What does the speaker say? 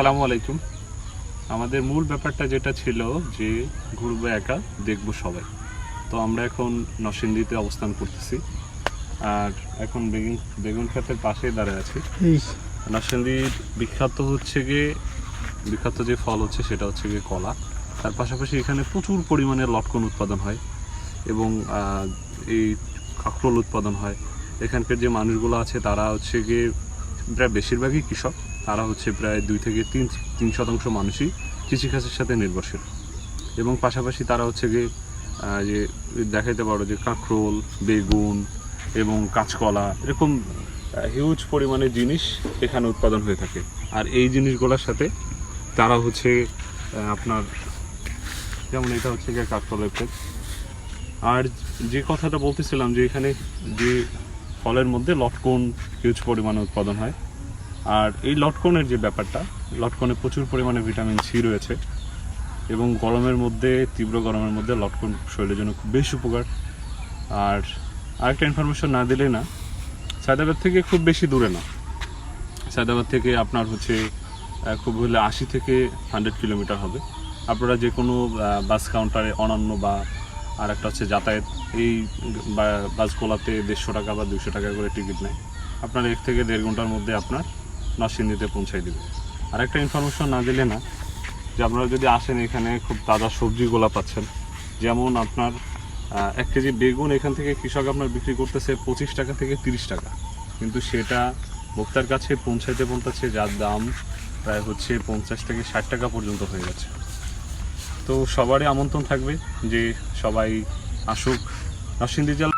আসসালামু আলাইকুম। আমাদের মূল ব্যাপারটা যেটা ছিল যে ঘুরবো একা দেখব সবাই। তো আমরা এখন নরসিংদীতে অবস্থান করতেছি। আর এখন বেগুন বেগুন ক্ষেতের পাশে দাঁড়িয়ে আছি। নরসিংদীর বিখ্যাত হচ্ছে গিয়ে বিখ্যাত যে ফল হচ্ছে সেটা হচ্ছে গিয়ে কলা। তার পাশাপাশি এখানে প্রচুর পরিমাণে লটকন উৎপাদন হয় এবং এই কাঁকরোল উৎপাদন হয়। এখানকার যে মানুষগুলো আছে তারা হচ্ছে গিয়ে প্রায় বেশিরভাগই কৃষক। তারা হচ্ছে প্রায় দুই থেকে তিন তিন শতাংশ মানুষই কৃষিকাজের সাথে নির্ভরশীল। এবং পাশাপাশি তারা হচ্ছে গিয়ে যে দেখাইতে পারো যে কাঁকরোল, বেগুন এবং কাঁচকলা এরকম হিউজ পরিমাণে জিনিস এখানে উৎপাদন হয়ে থাকে। আর এই জিনিসগুলোর সাথে তারা হচ্ছে আপনার যেমন এটা হচ্ছে গিয়ে কাঁকরোলের ক্ষেত আর যে কথাটা বলতেছিলাম যে এখানে যে ফলের মধ্যে লটকন হিউজ পরিমাণে উৎপাদন হয় আর এই লটকনের যে ব্যাপারটা, লটকনে প্রচুর পরিমাণে ভিটামিন সি রয়েছে এবং গরমের মধ্যে, তীব্র গরমের মধ্যে লটকন শরীরের জন্য খুব বেশ উপকার। আর আরেকটা ইনফরমেশন না দিলে না, সায়দাবাদ থেকে খুব বেশি দূরে না। সায়দাবাদ থেকে আপনার হচ্ছে খুব হলে আশি থেকে হান্ড্রেড কিলোমিটার হবে। আপনারা যে কোনো বাস কাউন্টারে অনন্য বা আর একটা হচ্ছে যাতায়াত, এই বাসগুলোতে দেড়শো টাকা বা দুশো টাকা করে টিকিট নেয়। আপনার এক থেকে দেড় ঘণ্টার মধ্যে আপনার নরসিংদীতে পৌঁছাই দেবে। আর একটা ইনফরমেশন না দিলে না, যে আপনারা যদি আসেন এখানে খুব তাজা সবজিগুলো পাচ্ছেন, যেমন আপনার এক কেজি বেগুন এখান থেকে কৃষক আপনার বিক্রি করতেছে পঁচিশ টাকা থেকে তিরিশ টাকা। কিন্তু সেটা ভোক্তার কাছে পৌঁছাইতে পৌঁছাচ্ছে, যার দাম প্রায় হচ্ছে পঞ্চাশ থেকে ষাট টাকা পর্যন্ত হয়ে গেছে। তো সবারই আমন্ত্রণ থাকবে যে সবাই আসুক। নরসিংদী জেলা